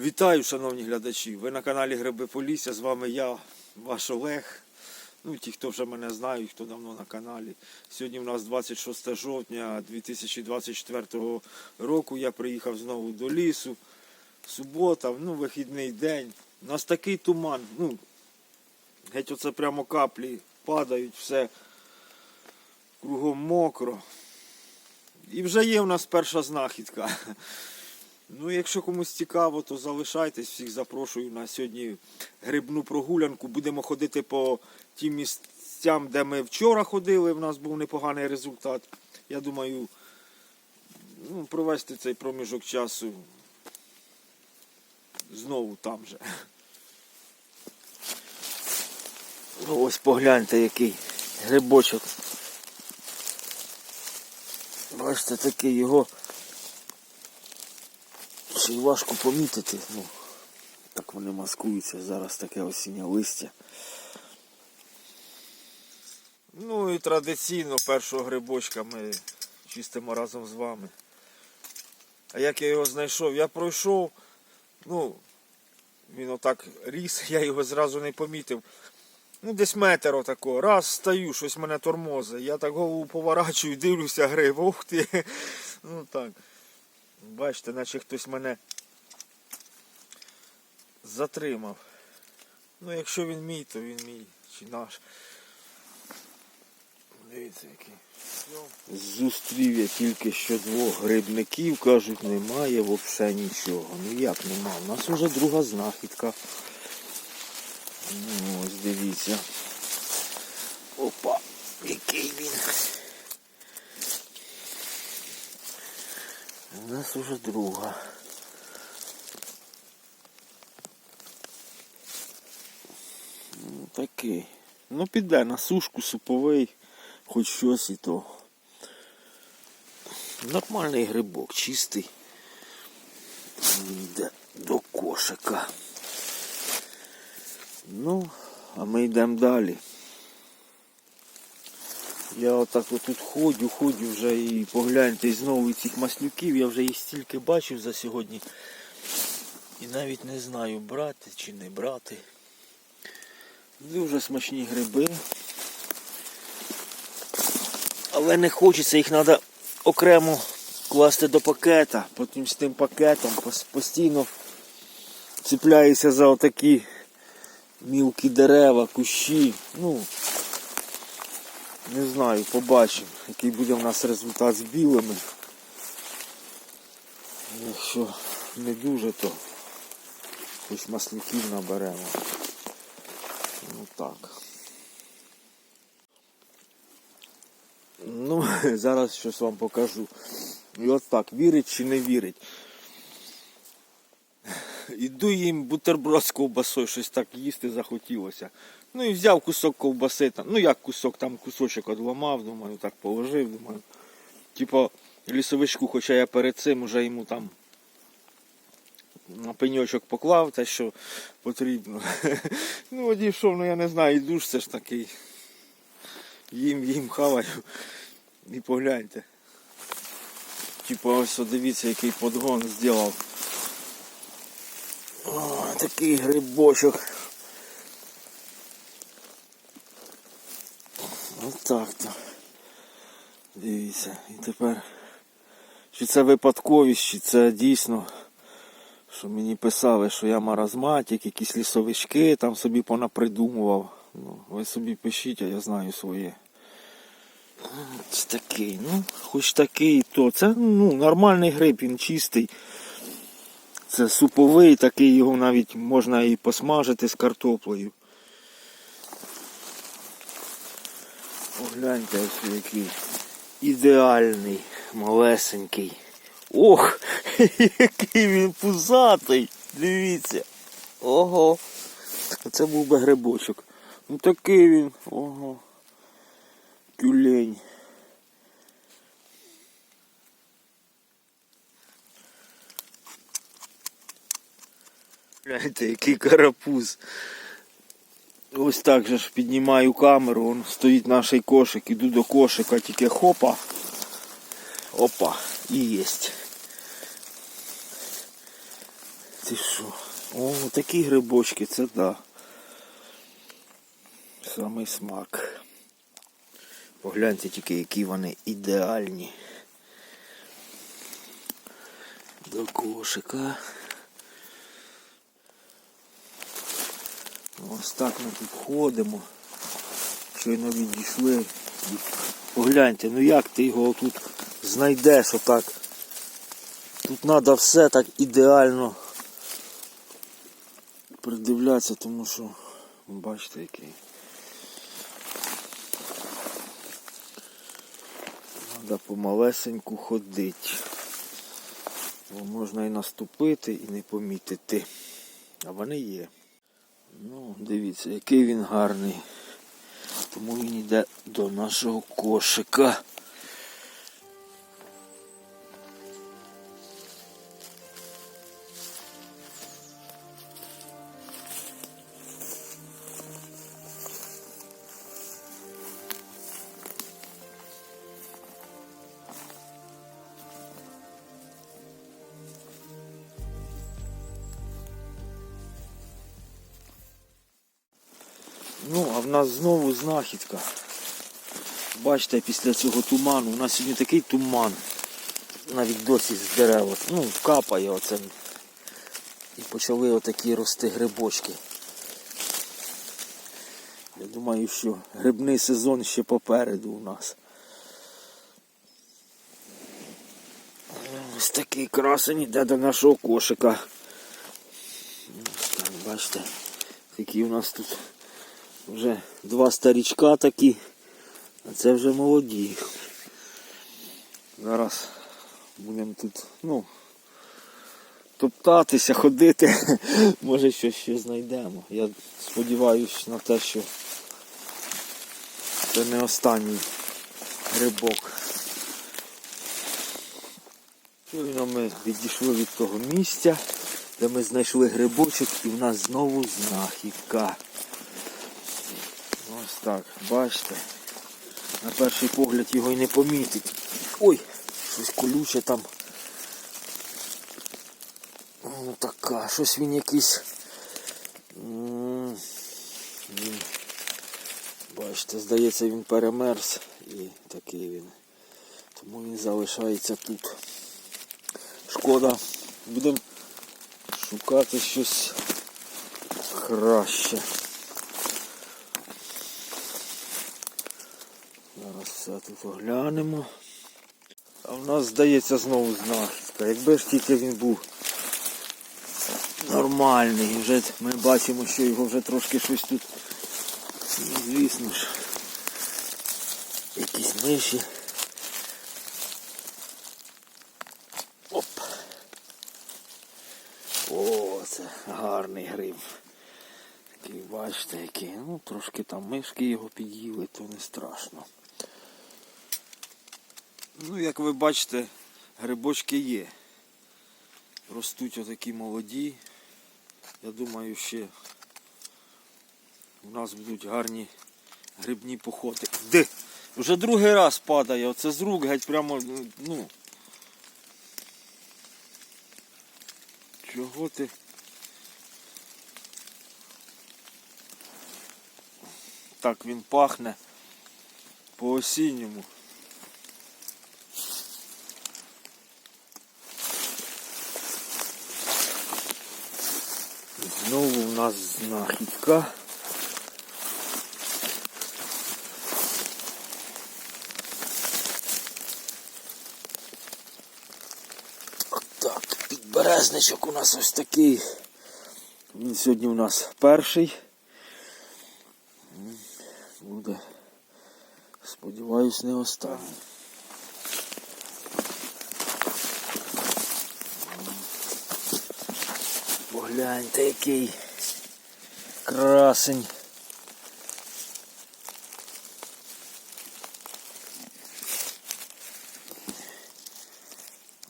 Вітаю, шановні глядачі! Ви на каналі Гриби Полісся. З вами я, ваш Олег. Ну, ті, хто вже мене знають, хто давно на каналі. Сьогодні у нас 26 жовтня 2024 року. Я приїхав знову до лісу. Субота, ну, вихідний день. У нас такий туман. Ну, геть оце прямо каплі падають, все кругом мокро. І вже є у нас перша знахідка. Ну, якщо комусь цікаво, то залишайтесь. Всіх запрошую на сьогодні грибну прогулянку. Будемо ходити по тим місцям, де ми вчора ходили. У нас був непоганий результат. Я думаю, ну, провести цей проміжок часу знову там же. Ну, Ось погляньте, який грибочок. Бачите, такий його. Й важко помітити, ну, так вони маскуються, зараз таке осіннє листя. Ну і традиційно першого грибочка ми чистимо разом з вами. А як я його знайшов? Я пройшов, ну, він отак ріс, я його зразу не помітив. Ну, десь метр отако. Раз стою, щось мене тормозить. Я так голову поворачую, дивлюся, гриб. Ух ти. Ну так. Бачите, наче хтось мене затримав. Ну, якщо він мій, то він мій чи наш. Дивіться який. Зустрів я тільки що двох грибників, кажуть, немає взагалі нічого. Ну як нема? У нас вже друга знахідка. Ну, ось дивіться. Опа, який він. У нас уже друга. Ну, такий. Ну піде на сушку суповий, хоч щось і то. Нормальний грибок, чистий. Він йде до кошика. Ну, а ми йдемо далі. Я отак отут ходю, ходю вже і погляньте і знову цих маслюків, я вже їх стільки бачив за сьогодні. І навіть не знаю, брати чи не брати. Дуже смачні гриби. Але не хочеться, їх треба окремо класти до пакета. Потім з тим пакетом постійно ціпляюся за отакі мілкі дерева, кущі. Ну, не знаю, побачимо, який буде в нас результат з білими. Якщо не дуже, то хоч масляків наберемо. Ну так. Ну, зараз щось вам покажу. І от так, вірить чи не вірить. Іду їм бутерброд з ковбасою, щось так їсти захотілося. Ну і взяв кусок ковбаси, там, ну як кусок, там кусочок одламав, думаю, так положив, думаю. Типа лісовичку, хоча я перед цим уже йому там на пеньочок поклав те, що потрібно. ну одійшов, ну я не знаю, і душ це ж такий. Їм, їм хаваю. І погляньте. Типа ось дивіться, який подгон зробив. О, такий грибочок. Отак то. Дивіться. І тепер. Чи це випадковість, чи це дійсно, що мені писали, що я маразматик, якісь лісовички там собі понапридумував. Ну, ви собі пишіть, а я знаю своє. Ось такий, ну, хоч такий, то це ну, нормальний гриб, він чистий. Це суповий, такий його навіть можна і посмажити з картоплею. Погляньте ось який ідеальний, малесенький. Ох, який він пузатий. Дивіться. Ого. Оце був би грибочок. Ну такий він. Ого. Тюлень. Гляньте, який карапуз. Ось так же ж піднімаю камеру, он стоїть наш кошик, іду до кошика, тільки хопа. Опа, і єсть. ти що? О, такі грибочки, це да. Самий смак. Погляньте тільки, які вони ідеальні. До кошика. Ось так ми тут ходимо. Щойно відійшли. Погляньте, ну як ти його тут знайдеш отак. Тут треба все так ідеально придивлятися, тому що бачите який. Треба помалесеньку ходити. Бо можна і наступити, і не помітити. А вони є. Ну, дивіться, який він гарний. Тому він йде до нашого кошика. Ну, а в нас знову знахідка. Бачите, після цього туману. У нас сьогодні такий туман. Навіть досі з дерева. Ну, капає оце. І почали отакі рости грибочки. Я думаю, що грибний сезон ще попереду у нас. Ось такий красень іде до нашого кошика. Бачите, які у нас тут вже два старічка такі, а це вже молоді. Зараз будемо тут, ну, топтатися, ходити, може щось ще знайдемо. Я сподіваюся на те, що це не останній грибок. Щойно ми відійшли від того місця, де ми знайшли грибочок і в нас знову знахідка. Ось так, бачите. На перший погляд його й не помітить. Ой, щось колюче там. Ну така, щось він якийсь. бачите, здається, він перемерз і такий він. Тому він залишається тут. Шкода. Будемо шукати щось краще. Тут оглянемо. А в нас здається знову знахідка. Якби ж тільки він був нормальний. Вже ми бачимо, що його вже трошки щось тут. ну, Звісно ж. Якісь миші. Оп. О, це гарний гриб. Такий, бачите, який. Ну, трошки там мишки його під'їли, то не страшно. Ну, як ви бачите, грибочки є. Ростуть отакі молоді. Я думаю, ще у нас будуть гарні грибні походи. Де? Вже другий раз падає, оце з рук геть прямо, ну. Чого ти? Так він пахне по осінньому. Знову в нас знахідка. Так, підберезничок у нас ось такий. Він сьогодні у нас перший. Буде, сподіваюсь, не останній. Погляньте, який красень.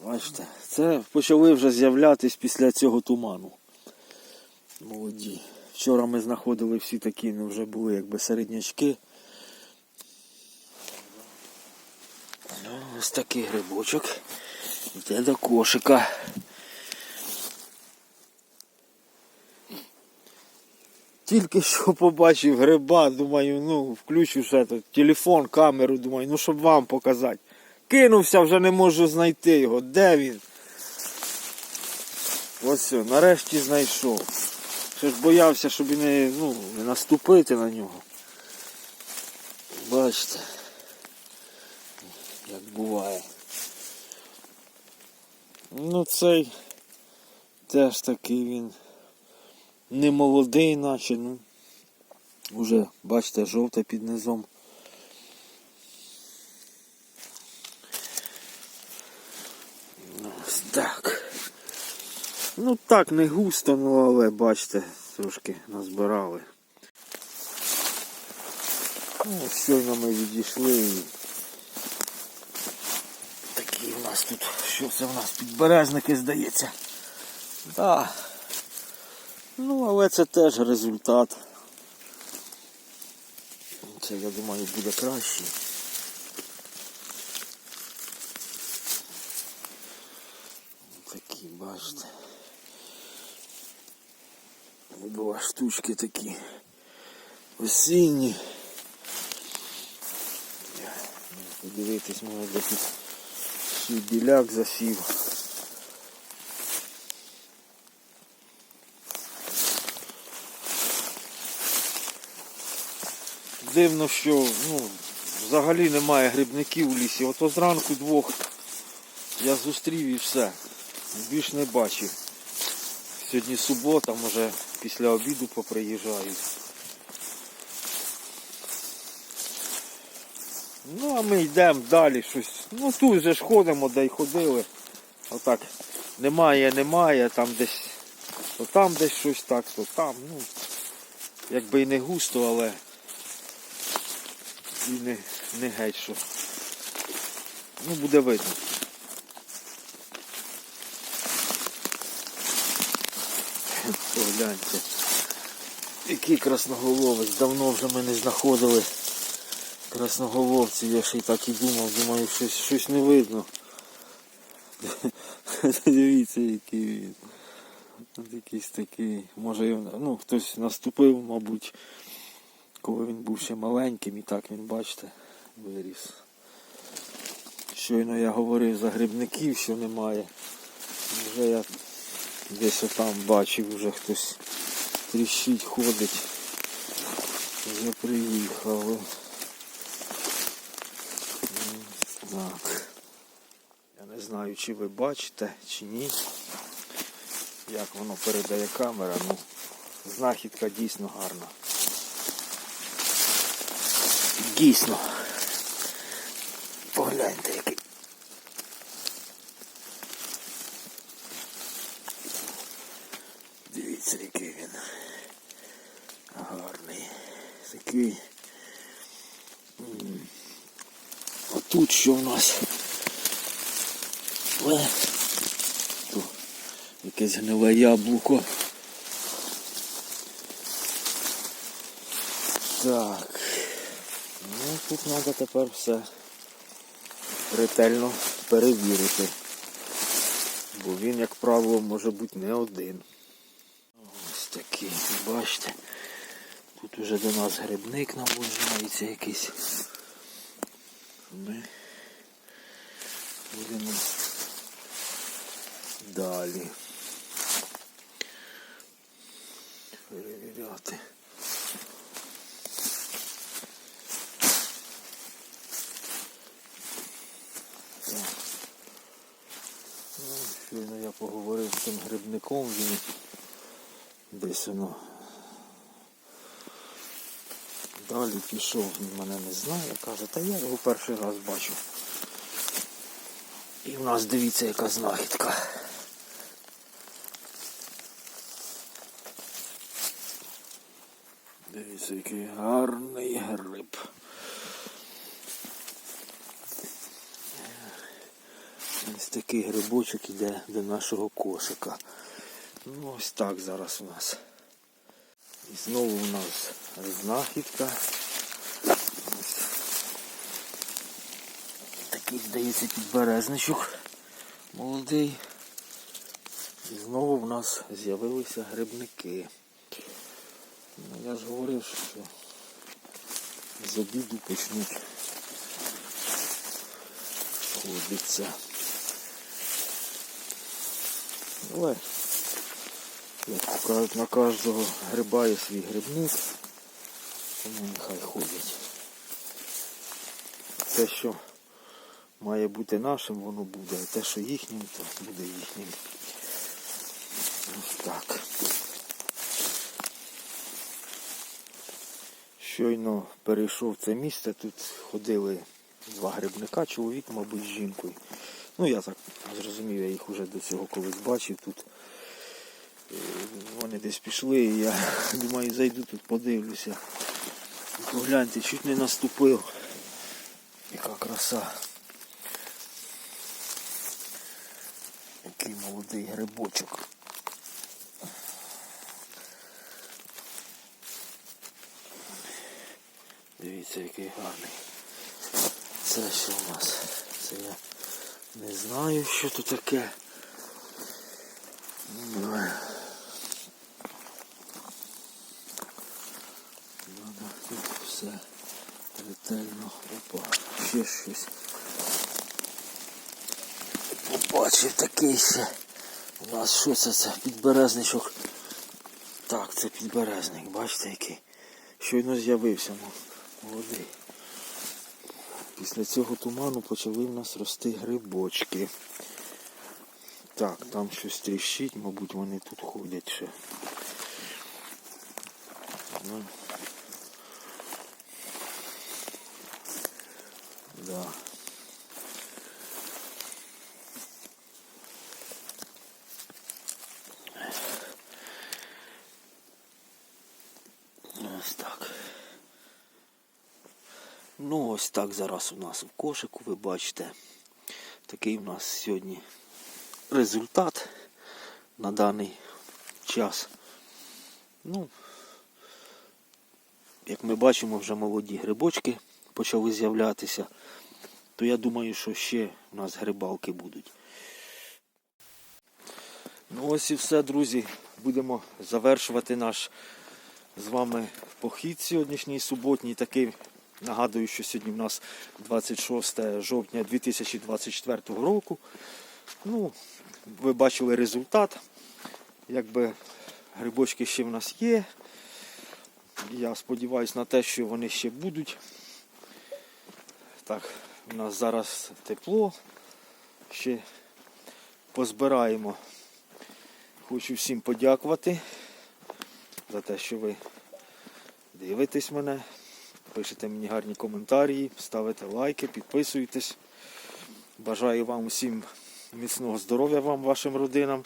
Бачите, це почали вже з'являтись після цього туману. Молоді. Вчора ми знаходили всі такі, ну вже були якби середнячки. Ну, ось такий грибочок. Йде до кошика. Тільки що побачив гриба, думаю, ну, включу ще тут телефон, камеру, думаю, ну щоб вам показати. Кинувся, вже не можу знайти його. Де він? Ось все, нарешті знайшов. Ще ж боявся, щоб не, ну, не наступити на нього. Бачите, як буває. Ну цей теж такий він не молодий, наче, ну. Уже, бачите, жовте під низом. Ось так. Ну так, не густо, ну але бачите, трошки назбирали. Ну, щойно ми відійшли такі у нас тут, що це у нас підберезники, здається. Да. Ну, але це теж результат. Це, я думаю, буде краще. Такі, бачите. Два штучки такі осінні. Подивитись, може де тут ще біляк засів. Дивно, що ну, взагалі немає грибників у лісі. Ото зранку двох я зустрів і все. Більш не бачив. Сьогодні субота, може після обіду поприїжджають. Ну а ми йдемо далі щось. Ну тут же ж ходимо, де й ходили. Отак. Немає, немає, там десь. То там десь щось так, то там. Ну, якби і не густо, але і не, не геть що. Ну буде видно. Погляньте. Який красноголовець. Давно вже ми не знаходили красноголовців. Я ще й так і думав, думаю, щось, щось не видно. Дивіться, який він. От якийсь такий. Може ну, хтось наступив, мабуть, коли він був ще маленьким і так він, бачите, виріс. Щойно я говорив за грибників, що немає. Вже я десь отам бачив, вже хтось тріщить, ходить. Вже приїхали. Так. Я не знаю, чи ви бачите, чи ні. Як воно передає камера, ну знахідка дійсно гарна. Дійсно. Погляньте який. Дивіться, який він. Гарний. Такий. М. Отут що в нас? Тут якесь гниле яблуко. Так. Тут треба тепер все ретельно перевірити. Бо він, як правило, може бути не один. Ось такий, бачите. Тут уже до нас грибник наближається якийсь. Ми будемо далі перевіряти. Щойно я поговорив з тим грибником, він десь воно далі пішов, він мене не знає, каже, та я його перший раз бачу. І в нас дивіться яка знахідка. Дивіться, який гарний гриб. Ось такий грибочок іде до нашого кошика. Ну ось так зараз у нас. І знову у нас знахідка. Ось такий, здається, підберезничок молодий. І знову в нас з'явилися грибники. Ну, я ж говорив, що з обіду почнуть ходиться. Але, як то кажуть, на кожного гриба є свій грибник, тому нехай ходять. Те, що має бути нашим, воно буде, а те, що їхнім, то буде їхнім. Ось так. Щойно перейшов це місце, тут ходили два грибника, чоловік, мабуть, з жінкою. Ну, я так зрозумів, я їх вже до цього колись бачив тут. Е, Вони десь пішли, і я думаю, зайду тут, подивлюся. Погляньте, чуть не наступив. Яка краса. Який молодий грибочок. Дивіться, який гарний. Це що у нас? Це я не знаю, що тут таке. Ну, Надо тут все ретельно. Опа, ще щось. Побачив такий ще. У нас що це? Це підберезничок. Так, це підберезник, бачите який. Щойно з'явився ну, молодий. Після цього туману почали в нас рости грибочки. Так, там щось тріщить, мабуть, вони тут ходять ще. Ну. Да. Ну, ось так зараз у нас в кошику, ви бачите. Такий у нас сьогодні результат на даний час. Ну, як ми бачимо, вже молоді грибочки почали з'являтися. То я думаю, що ще у нас грибалки будуть. Ну ось і все, друзі. Будемо завершувати наш з вами похід сьогоднішній суботній. Такий нагадую, що сьогодні в нас 26 жовтня 2024 року. Ну, ви бачили результат. Якби грибочки ще в нас є. Я сподіваюся на те, що вони ще будуть. Так, у нас зараз тепло. Ще позбираємо. Хочу всім подякувати за те, що ви дивитесь мене, пишете мені гарні коментарі, ставите лайки, підписуйтесь. Бажаю вам усім міцного здоров'я вам, вашим родинам.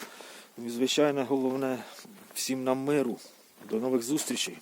Ну І, звичайно, головне, всім нам миру. До нових зустрічей.